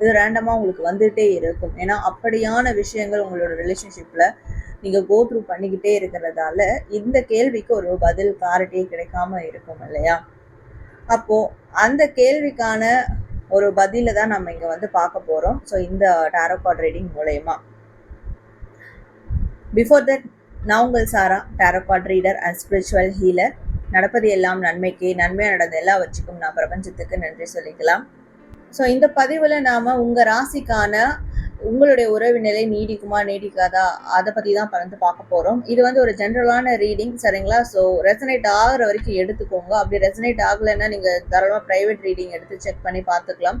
இது ரேண்டமா உங்களுக்கு வந்துகிட்டே இருக்கும். ஏன்னா அப்படியான விஷயங்கள் உங்களோட ரிலேஷன்ஷிப்ல நீங்க கோ த்ரூ பண்ணிக்கிட்டே இருக்கிறதால இந்த கேள்விக்கு ஒரு பதில் கிளாரிட்டியே கிடைக்காம இருக்கும் இல்லையா? அப்போ அந்த கேள்விக்கான ஒரு பதில தான் நம்ம இங்க வந்து பார்க்க போறோம். ஸோ இந்த டேரோ கார்ட் ரீடிங் மூலயமா. பிஃபோர் தட் நான் உங்கள் Sara tarot card reader and spiritual healer நடப்பது எல்லாம் நன்மைக்கு. நன்மையாக நடந்த எல்லாவற்றுக்கும் நான் பிரபஞ்சத்துக்கு நன்றி சொல்லிக்கலாம். ஸோ இந்த பதிவில் நாம் உங்கள் ராசிக்கான உங்களுடைய உறவு நிலை நீடிக்குமா நீடிக்காதா? அதை பற்றி தான் வந்து பார்க்க போகிறோம் இது வந்து ஒரு ஜென்ரலான ரீடிங் சரிங்களா? ஸோ ரெசனேட் ஆகிற வரைக்கும் எடுத்துக்கோங்க. அப்படி ரெசனேட் ஆகலைன்னா நீங்கள் தாராளமாக ப்ரைவேட் ரீடிங் எடுத்து செக் பண்ணி பார்த்துக்கலாம்.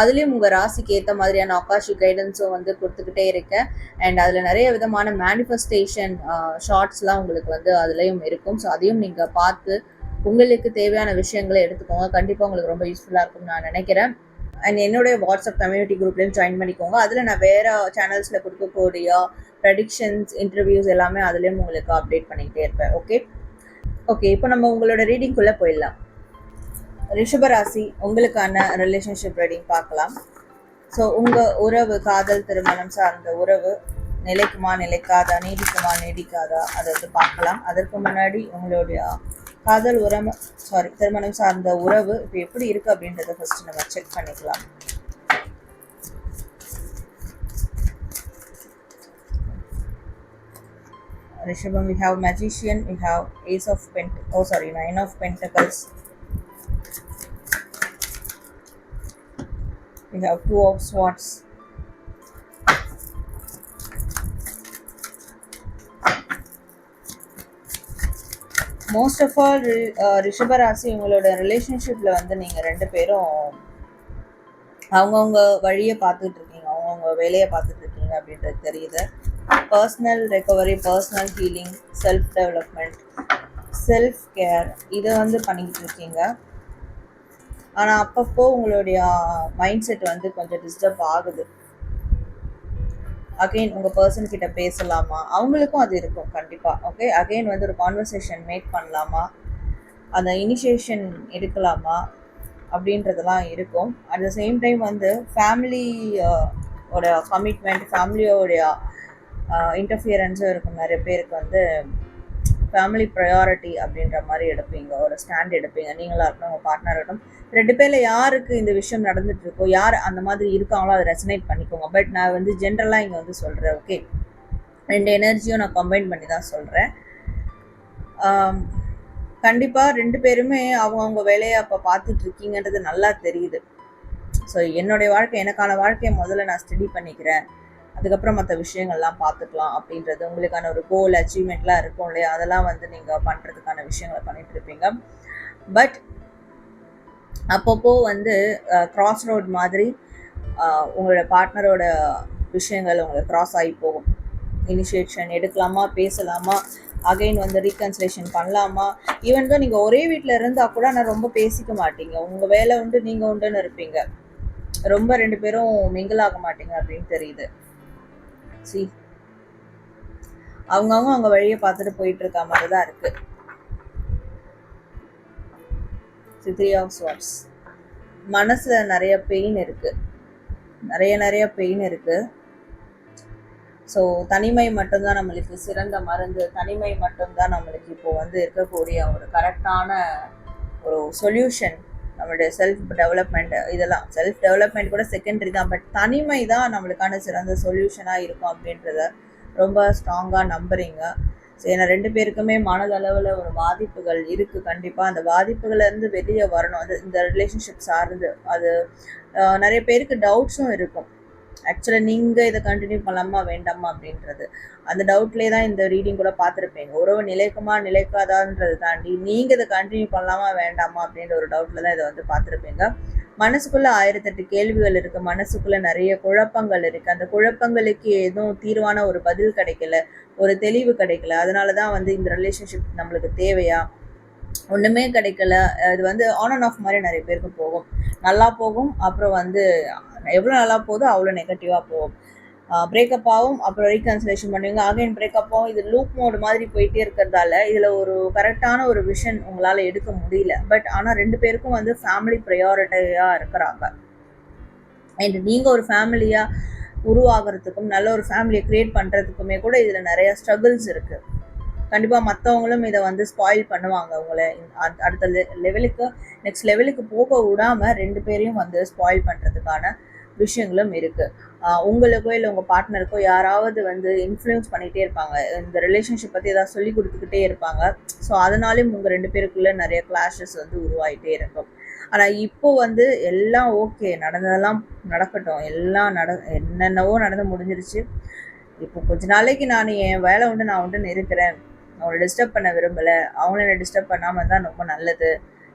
அதுலேயும் உங்கள் ராசிக்கு ஏற்ற மாதிரியான ஆகாஷி கைடன்ஸும் வந்து கொடுத்துக்கிட்டே இருக்கேன் அண்ட் அதில் நிறைய விதமான மேனிஃபெஸ்டேஷன் ஷார்ட்ஸ்லாம் உங்களுக்கு வந்து அதுலேயும் இருக்கும். ஸோ அதையும் நீங்கள் பார்த்து உங்களுக்கு தேவையான விஷயங்களை எடுத்துக்கோங்க. கண்டிப்பாக உங்களுக்கு ரொம்ப யூஸ்ஃபுல்லாக இருக்கும்னு நான் நினைக்கிறேன். அண்ட் என்னுடைய வாட்ஸ்அப் கம்யூனிட்டி குரூப்லேயும் ஜாயின் பண்ணிக்கோங்க. அதில் நான் வேறு சேனல்ஸில் கொடுக்கக்கூடிய ப்ரெடிக்ஷன்ஸ் இன்டர்வியூஸ் எல்லாமே அதுலேயும் உங்களுக்கு அப்டேட் பண்ணிக்கிட்டே இருப்பேன். ஓகே ஓகே இப்போ நம்ம உங்களோட ரீடிங்குள்ளே போயிடலாம். ரிஷபராசி உங்களுக்கான ரிலேஷன்ஷிப் ரீடிங் பார்க்கலாம். ஸோ உங்கள் உறவு காதல் திருமணம் சார்ந்த உறவு நிலைக்குமா நிலைக்காதா நீடிக்குமா நீடிக்காதா அதை வந்து பார்க்கலாம். அதற்கு முன்னாடி உங்களுடைய காதல் உறவு சாரி திருமணம் சார்ந்த உறவு இப்போ எப்படி இருக்கு அப்படின்றத ஃபர்ஸ்ட் நம்ம செக் பண்ணிக்கலாம். Rishabham, we have magician, we have ace of pent oh sorry, nine of pentacles. We have two of swords. Most of all ரிஷபராசி உங்களோட ரிலேஷன்ஷிப்பில் வந்து நீங்கள் ரெண்டு பேரும் அவங்கவுங்க வழியை பார்த்துட்டு இருக்கீங்க அவங்கவுங்க வேலையை பார்த்துட்டு இருக்கீங்க அப்படின்றது தெரியுது personal recovery personal healing self development self care இதை வந்து பண்ணிக்கிட்டு இருக்கீங்க ஆனால் அப்பப்போ உங்களுடைய மைண்ட் செட் வந்து கொஞ்சம் டிஸ்டர்ப் ஆகுது. அகெயின் உங்கள் பர்சன் கிட்ட பேசலாமா? அவங்களுக்கும் அது இருக்கும் கண்டிப்பாக ஓகே அகெயின் வந்து ஒரு கான்வர்சேஷன் மேக் பண்ணலாமா? அந்த இனிஷியேஷன் எடுக்கலாமா? அப்படின்றதெல்லாம் இருக்கும். அட் த சேம் டைம் வந்து ஃபேமிலி uh, ஓட கமிட்மெண்ட் ஃபேமிலியோடைய இன்டர்ஃபியரன்ஸும் இருக்கும். நிறைய பேருக்கு வந்து ஃபேமிலி ப்ரையாரிட்டி அப்படின்ற மாதிரி எடுப்பீங்க. ஒரு ஸ்டாண்ட் எடுப்பீங்க. நீங்களாக இருக்கட்டும் உங்கள் பார்ட்னர் இருக்கட்டும். ரெண்டு பேரில் யாருக்கு இந்த விஷயம் நடந்துட்டு இருக்கோ யார் அந்த மாதிரி இருக்காங்களோ அதை ரெசனேட் பண்ணிக்கோங்க. பட் நான் வந்து ஜென்ரலாக இங்கே வந்து சொல்கிறேன் ஓகே ரெண்டு எனர்ஜியும் நான் கம்பைன் பண்ணி தான் சொல்கிறேன் கண்டிப்பாக ரெண்டு பேருமே அவங்கவுங்க வேலையை அப்போ பார்த்துட்டு இருக்கீங்கன்றது நல்லா தெரியுது. ஸோ என்னுடைய வாழ்க்கை எனக்கான வாழ்க்கையை முதல்ல நான் ஸ்டடி பண்ணிக்கிறேன். அதுக்கப்புறம் மற்ற விஷயங்கள்லாம் பார்த்துக்கலாம் அப்படின்றது. உங்களுக்கான ஒரு கோல் அச்சீவ்மெண்ட்லாம் இருக்கும் இல்லையா? அதெல்லாம் வந்து நீங்கள் பண்ணுறதுக்கான விஷயங்களை பண்ணிட்டு இருப்பீங்க. பட் அப்பப்போ வந்து கிராஸ் ரோட் மாதிரி உங்களோட பார்ட்னரோட விஷயங்கள் உங்களுக்கு கிராஸ் ஆகி போகும். இனிஷியேஷன் எடுக்கலாமா பேசலாமா? அகைன் வந்து ரீகன்சிலேஷன் பண்ணலாமா? ஈவன் தான் நீங்கள் ஒரே வீட்டில் இருந்தால் கூட நான் ரொம்ப பேசிக்க மாட்டீங்க. உங்கள் வேலை உண்டு நீங்கள் உண்டுன்னு இருப்பீங்க. ரொம்ப ரெண்டு பேரும் மிங்கிள் ஆக மாட்டீங்க அப்படின்னு தெரியுது. சி அவங்கவுங்க அவங்க வழியை பார்த்துட்டு போயிட்டு இருக்க மாதிரி தான் இருக்கு. த்ரீ ஆஃப் ஸ்வாட்ஸ் மனசுல நிறைய பெயின் இருக்கு. நிறைய நிறைய பெயின் இருக்கு. ஸோ தனிமை மட்டும்தான் நம்மளுக்கு சிறந்த மருந்து. தனிமை மட்டும்தான் நம்மளுக்கு இப்போ வந்து இருக்கக்கூடிய ஒரு கரெக்டான ஒரு சொல்யூஷன் நம்மளுடைய செல்ஃப் டெவலப்மெண்ட் இதெல்லாம். செல்ஃப் டெவலப்மெண்ட் கூட செகண்டரி தான் பட் தனிமை தான் நம்மளுக்கான சிறந்த சொல்யூஷனாக இருக்கும் அப்படின்றத ரொம்ப ஸ்ட்ராங்காக நம்புறீங்க. ஸோ ஏன்னா ரெண்டு பேருக்குமே மனதளவில் ஒரு பாதிப்புகள் இருக்குது கண்டிப்பாக அந்த பாதிப்புகள்லேருந்து வெளியே வரணும். அந்த இந்த ரிலேஷன்ஷிப் சார்ந்து அது நிறைய பேருக்கு டவுட்ஸும் இருக்கும். ஆக்சுவலாக நீங்கள் இதை கண்டினியூ பண்ணலாமா வேண்டாமா அப்படின்றது. அந்த டவுட்லேயே தான் இந்த ரீடிங் கூட பார்த்துருப்பீங்க உறவு நிலைக்குமா நிலைக்காதான்றதை தாண்டி நீங்கள் இதை கண்டினியூ பண்ணலாமா வேண்டாமா அப்படின்ற ஒரு டவுட்டில் தான் இதை வந்து பார்த்துருப்பீங்க. மனசுக்குள்ளே ஆயிரத்தெட்டு கேள்விகள் இருக்குது மனசுக்குள்ளே நிறைய குழப்பங்கள் இருக்குது அந்த குழப்பங்களுக்கு எதுவும் தீர்வான ஒரு பதில் கிடைக்கல. ஒரு தெளிவு கிடைக்கல. அதனால தான் வந்து இந்த ரிலேஷன்ஷிப் நம்மளுக்கு தேவையா? ஒன்றுமே கிடைக்கல. இது வந்து ஆன் அண்ட் ஆஃப் மாதிரி நிறைய பேருக்கு போகும். நல்லா போகும். அப்புறம் வந்து எவ்வளோ நல்லா போதோ அவ்வளோ நெகட்டிவாக போகும். பிரேக்கப் ஆகும். அப்புறம் ரீகன்சலேஷன் பண்ணுவீங்க. அகைன் பிரேக்கப் ஆகும். இது லூப் மோடு மாதிரி போயிட்டே இருக்கிறதால இதில் ஒரு கரெக்டான ஒரு விஷன் உங்களால் எடுக்க முடியல. பட் ஆனால் ரெண்டு பேருக்கும் வந்து ஃபேமிலி ப்ரையாரிட்டியாக இருக்கிறாங்க. அண்ட் நீங்கள் ஒரு ஃபேமிலியாக உருவாகிறதுக்கும் நல்ல ஒரு ஃபேமிலியை க்ரியேட் பண்ணுறதுக்குமே கூட இதில் நிறைய ஸ்ட்ரகிள்ஸ் இருக்குது கண்டிப்பாக மற்றவங்களும் இதை வந்து ஸ்பாயில் பண்ணுவாங்க உங்களை. அடுத்த லெவலுக்கு நெக்ஸ்ட் லெவலுக்கு போக விடாமல் ரெண்டு பேரையும் வந்து ஸ்பாயில் பண்ணுறதுக்கான விஷயங்களும் இருக்குது உங்களுக்கோ இல்லை உங்கள் பார்ட்னருக்கோ யாராவது வந்து இன்ஃப்ளூயன்ஸ் பண்ணிகிட்டே இருப்பாங்க. இந்த ரிலேஷன்ஷிப் பற்றி ஏதாவது சொல்லி கொடுத்துக்கிட்டே இருப்பாங்க. ஸோ அதனாலேயும் உங்கள் ரெண்டு பேருக்குள்ளே நிறைய கிளாஷஸ் வந்து உருவாகிட்டே இருக்கும். ஆனால் இப்போ வந்து எல்லாம் ஓகே நடந்ததெல்லாம் நடக்கட்டும். எல்லாம் நட என்னென்னவோ நடந்து முடிஞ்சிருச்சு. இப்போ கொஞ்ச நாளைக்கு நான் என் வேலை உண்டு நான் உண்டு இருக்கிறேன். அவங்கள டிஸ்டர்ப் பண்ண விரும்பலை. அவங்கள டிஸ்டர்ப் பண்ணாமல் தான் ரொம்ப நல்லது.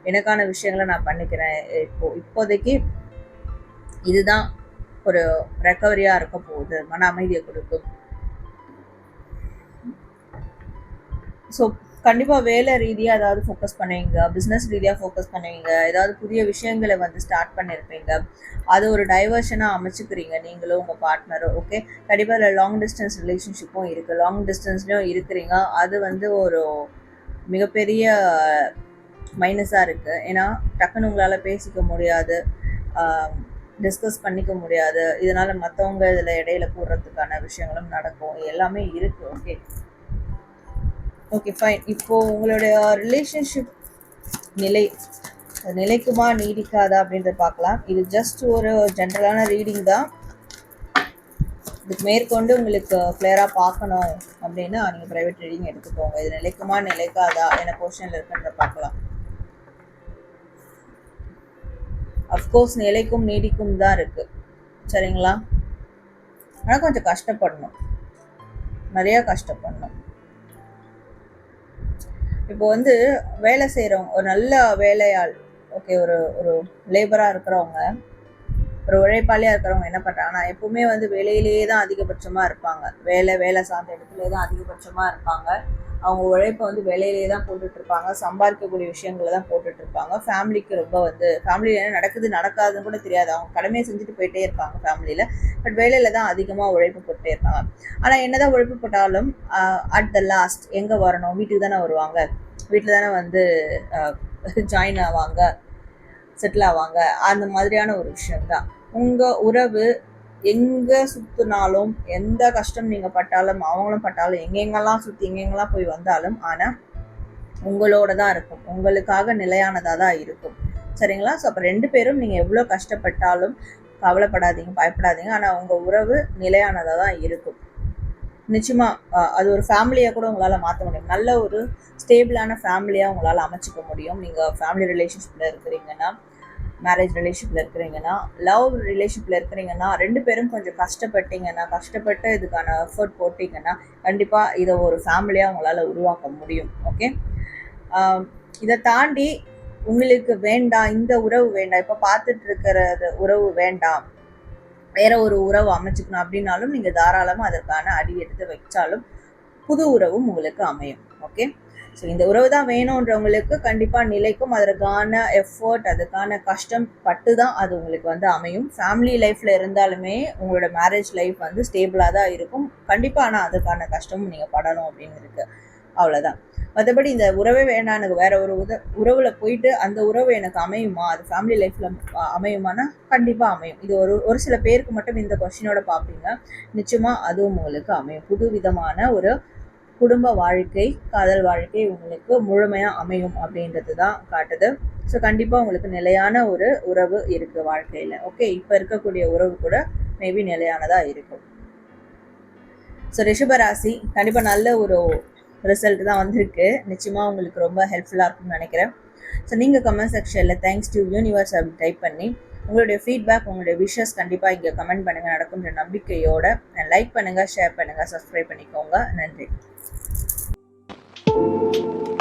எனக்கான விஷயங்களை நான் பண்ணிக்கிறேன். இப்போ இப்போதைக்கு இதுதான் ஒரு ரெக்கவரியாக இருக்க போகுது. மன அமைதியை கொடுக்கும். ஸோ கண்டிப்பாக வேலை ரீதியாக ஏதாவது ஃபோக்கஸ் பண்ணுவீங்க? பிஸ்னஸ் ரீதியாக ஃபோக்கஸ் பண்ணுவீங்க? ஏதாவது புதிய விஷயங்களை வந்து ஸ்டார்ட் பண்ணியிருப்பீங்க அது ஒரு டைவர்ஷனாக அமைச்சுக்கிறீங்க நீங்களும் உங்கள் பார்ட்னரும் ஓகே கண்டிப்பாக அதில் லாங் டிஸ்டன்ஸ் ரிலேஷன்ஷிப்பும் இருக்குது லாங் டிஸ்டன்ஸ்லையும் இருக்கிறீங்க. அது வந்து ஒரு மிகப்பெரிய மைனஸாக இருக்குது ஏன்னா டக்குன்னு உங்களால் பேசிக்க முடியாது. டிஸ்கஸ் பண்ணிக்க முடியாது. இதனால் மற்றவங்க இதில் இடையில கூடுறதுக்கான விஷயங்களும் நடக்கும். எல்லாமே இருக்குது ஓகே ஓகே ஃபைன் இப்போது உங்களுடைய ரிலேஷன்ஷிப் நிலை நிலைக்குமா நீடிக்காதா அப்படின்றத பார்க்கலாம். இது ஜஸ்ட் ஒரு ஜென்ரலான ரீடிங் தான். இதுக்கு மேற்கொண்டு உங்களுக்கு கிளியராக பார்க்கணும் அப்படின்னா நீங்கள் ப்ரைவேட் ரீடிங் எடுத்துக்கோங்க. இது நிலைக்குமா நிலைக்காதா என்ன கொஷனில் இருக்குன்ற பார்க்கலாம். அஃப்கோர்ஸ் நிலைக்கும் நீடிக்கும் தான் இருக்கு. சரிங்களா? ஆனால் கொஞ்சம் கஷ்டப்படணும். நிறையா கஷ்டப்படணும். இப்போ வந்து வேலை செய்கிறவங்க ஒரு நல்ல வேலையாள் ஓகே ஒரு ஒரு லேபராக இருக்கிறவங்க ஒரு உழைப்பாளியாக இருக்கிறவங்க என்ன பண்ணுறாங்கன்னா எப்போவுமே வந்து வேலையிலேயே தான் அதிகபட்சமாக இருப்பாங்க. வேலை வேலை சார்ந்த இடத்துலேயே தான் அதிகபட்சமாக இருப்பாங்க. அவங்க உழைப்பை வந்து வேலையிலேயே தான் போட்டுட்ருப்பாங்க. சம்பாதிக்கக்கூடிய விஷயங்களை தான் போட்டுட்ருப்பாங்க. ஃபேமிலிக்கு ரொம்ப வந்து ஃபேமிலியில் என்ன நடக்குது நடக்காதுன்னு கூட தெரியாது. அவங்க கடமையை செஞ்சுட்டு போயிட்டே இருப்பாங்க ஃபேமிலியில் பட் வேலையில் தான் அதிகமாக உழைப்பு போட்டுட்டே இருப்பாங்க. ஆனால் என்னதான் உழைப்பு போட்டாலும் அட் த லாஸ்ட் எங்கே வரணும்? வீட்டுக்கு தானே வருவாங்க. வீட்டில் தானே வந்து ஜாயின் ஆவாங்க செட்டில் ஆவாங்க. அந்த மாதிரியான ஒரு விஷயம் தான் உங்கள் உறவு எங்கே சுற்றினாலும் எந்த கஷ்டம் நீங்கள் பட்டாலும் அவங்களும் பட்டாலும் எங்கெங்கெல்லாம் சுற்றி எங்கெங்கெல்லாம் போய் வந்தாலும் ஆனால் உங்களோட தான் இருக்கும். உங்களுக்காக நிலையானதாக தான் இருக்கும். சரிங்களா? ஸோ அப்போ ரெண்டு பேரும் நீங்கள் எவ்வளோ கஷ்டப்பட்டாலும் கவலைப்படாதீங்க பயப்படாதீங்க. ஆனால் உங்கள் உறவு நிலையானதாக தான் இருக்கும். நிச்சயமாக அது ஒரு ஃபேமிலியாக கூட உங்களால் மாற்ற முடியும். நல்ல ஒரு ஸ்டேபிளான ஃபேமிலியாக உங்களால் அமைச்சிக்க முடியும். நீங்கள் ஃபேமிலி ரிலேஷன்ஷிப்பில் இருக்கிறீங்கன்னா மேரேஜ் ரிலேஷன்ல இருக்கிறீங்கன்னா லவ் ரிலேஷன்ல இருக்கிறீங்கன்னா ரெண்டு பேரும் கொஞ்சம் கஷ்டப்பட்டீங்கன்னா கஷ்டப்பட்டு இதுக்கான எஃபர்ட் போட்டிங்கன்னா கண்டிப்பாக இதை ஒரு ஃபேமிலியாக உங்களால் உருவாக்க முடியும். ஓகே இதை தாண்டி உங்களுக்கு வேண்டாம் இந்த உறவு வேண்டாம் இப்போ பார்த்துட்டு இருக்கிற உறவு வேண்டாம் வேற ஒரு உறவு அமைச்சுக்கணும் அப்படின்னாலும் நீங்கள் தாராளமாக அதற்கான அடி எடுத்து வச்சாலும் புது உறவும் உங்களுக்கு அமையும். ஓகே ஸோ இந்த உறவு தான் வேணுன்றவங்களுக்கு கண்டிப்பாக நிலைக்கும். அதற்கான எஃபர்ட் அதுக்கான கஷ்டம் பட்டு தான் அது உங்களுக்கு வந்து அமையும். ஃபேமிலி லைஃப்பில் இருந்தாலுமே உங்களோட மேரேஜ் லைஃப் வந்து ஸ்டேபிளாக தான் இருக்கும். கண்டிப்பாக ஆனால் அதுக்கான கஷ்டமும் நீங்கள் படணும் அப்படின்னு இருக்குது அவ்வளோதான் மற்றபடி இந்த உறவே வேண்டாம் எனக்கு வேற ஒரு உத உறவில் போயிட்டு அந்த உறவு எனக்கு அமையுமா? அது ஃபேமிலி லைஃப்பில் அமையுமானா? கண்டிப்பாக அமையும். இது ஒரு ஒரு சில பேருக்கு மட்டும் இந்த கொஷினோட பார்ப்பீங்க. நிச்சயமாக அதுவும் உங்களுக்கு அமையும். புது விதமான ஒரு குடும்ப வாழ்க்கை காதல் வாழ்க்கை உங்களுக்கு முழுமையாக அமையும் அப்படின்றது தான் காட்டுது. ஸோ கண்டிப்பாக உங்களுக்கு நிலையான ஒரு உறவு இருக்குது வாழ்க்கையில். ஓகே இப்போ இருக்கக்கூடிய உறவு கூட மேபி நிலையானதாக இருக்கும். ஸோ ரிஷபராசி கண்டிப்பாக நல்ல ஒரு ரிசல்ட் தான் வந்திருக்கு. நிச்சயமாக உங்களுக்கு ரொம்ப ஹெல்ப்ஃபுல்லாக இருக்கும்னு நினைக்கிறேன். ஸோ நீங்கள் கமெண்ட் செக்ஷனில் தேங்க்ஸ் டு யூனிவர்ஸ் அப்படி டைப் பண்ணி உங்களுடைய ஃபீட்பேக் உங்களுடைய விஷஸ் கண்டிப்பாக இங்கே கமெண்ட் பண்ணுங்கள் நடக்கும்ன்ற நம்பிக்கையோட லைக் பண்ணுங்கள் ஷேர் பண்ணுங்கள் சப்ஸ்கிரைப் பண்ணிக்கோங்க. நன்றி. Thank you.